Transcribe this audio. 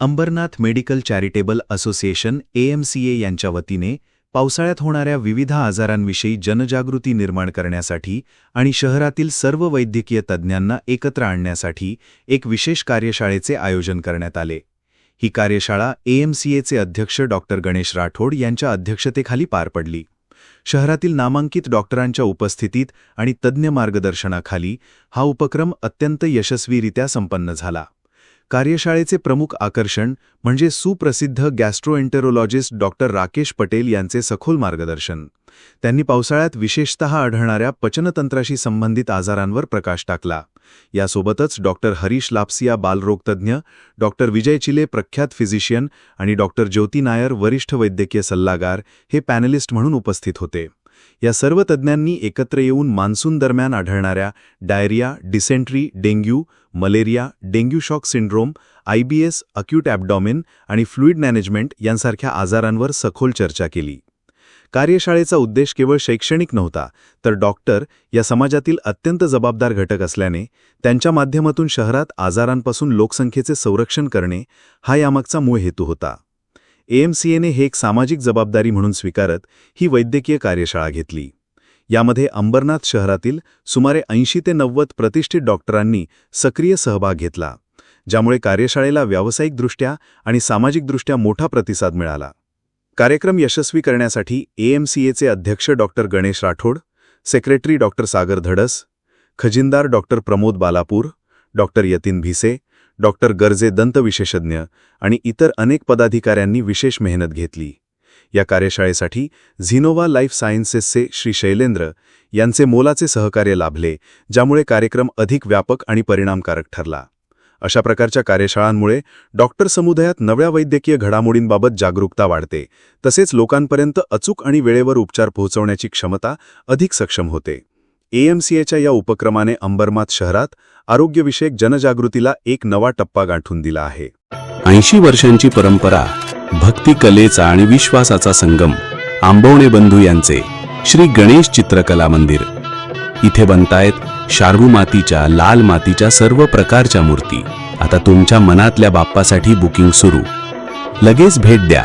Ambernath medical charitable association AMCA यांच्या वतीने पावसाळ्यात होणाऱ्या विविध आजारांविषयी जनजागृती निर्माण करण्यासाठी आणि शहरातील सर्व वैद्यकीय तज्ज्ञांना एकत्र आणण्यासाठी एक विशेष कार्यशाळेचे आयोजन करण्यात आले. ही कार्यशाळा एएमसीएचे अध्यक्ष डॉ. गणेश राठोड यांच्या अध्यक्षतेखाली पार पडली. शहरातील नामांकित डॉक्टरांच्या उपस्थितीत आणि तज्ज्ञ मार्गदर्शनाखाली हा उपक्रम अत्यंत यशस्वीरित्या संपन्न झाला. कार्यशाळेचे प्रमुख आकर्षण म्हणजे सुप्रसिद्ध गॅस्ट्रोएंटेरोलॉजिस्ट डॉक्टर राकेश पटेल यांचे सखोल मार्गदर्शन. त्यांनी पावसाळ्यात विशेषतः आढळणाऱ्या पचनतंत्राशी संबंधित आजारांवर प्रकाश टाकला. यासोबतच डॉक्टर हरीश लापसिया बालरोगतज्ञ डॉक्टर विजय चिले प्रख्यात फिजिशियन आणि डॉक्टर ज्योती नायर वरिष्ठ वैद्यकीय सल्लागार हे पॅनलिस्ट म्हणून उपस्थित होते. या सर्व तज्ज्ञांनी एकत्र येऊन मान्सून दरम्यान आढळणाऱ्या diarrhoea dysentery dengue malaria dengue shock syndrome IBS acute abdomen आणि फ्लुईड मॅनेजमेंट यांसारख्या आजारांवर सखोल चर्चा केली. कार्यशाळेचा उद्देश केवळ शैक्षणिक नव्हता तर डॉक्टर या समाजातील अत्यंत जबाबदार घटक असल्याने त्यांच्या माध्यमातून शहरात आजारांपासून लोकसंख्येचे संरक्षण करणे हा यामागचा मूळ हेतू होता. एएमसीएने हे एक सामाजिक जबाबदारी म्हणून स्वीकारत ही वैद्यकीय कार्यशाळा घेतली. यामध्ये अंबरनाथ शहरातील सुमारे ऐंशी ते नव्वद प्रतिष्ठित डॉक्टरांनी सक्रिय सहभाग घेतला ज्यामुळे कार्यशाळेला व्यावसायिकदृष्ट्या आणि सामाजिकदृष्ट्या मोठा प्रतिसाद मिळाला. कार्यक्रम यशस्वी करण्यासाठी एएमसीएचे अध्यक्ष doctor Ganesh Rathod secretary doctor Sagar Dhadas खजिनदार doctor Pramod Balapur doctor Yatin Bhise doctor Garje दंतविशेषज्ञ आणि इतर अनेक पदाधिकाऱ्यांनी विशेष मेहनत घेतली. या कार्यशाळेसाठी झिनोवा लाईफ सायन्सेसचे श्री शैलेंद्र यांचे मोलाचे सहकार्य लाभले ज्यामुळे कार्यक्रम अधिक व्यापक आणि परिणामकारक ठरला. अशा प्रकारच्या कार्यशाळांमुळे डॉक्टर समुदायात नव्या वैद्यकीय घडामोडींबाबत जागरूकता वाढते तसेच लोकांपर्यंत अचूक आणि वेळेवर उपचार पोहोचवण्याची क्षमता अधिक सक्षम होते. एएमसीएच्या या उपक्रमाने अंबरमाथ शहरात आरोग्यविषयक जनजागृतीला एक नवा टप्पा गाठून दिला आहे. ऐंशी वर्षांची परंपरा भक्ती कलेचा आणि विश्वासाचा संगम आंबवणे बंधू यांचे श्री गणेश चित्रकला मंदिर. इथे बनतायत शार्वू मातीच्या लाल मातीच्या सर्व प्रकारच्या मूर्ती. आता तुमच्या मनातल्या बाप्पासाठी बुकिंग सुरू. लगेच भेट द्या.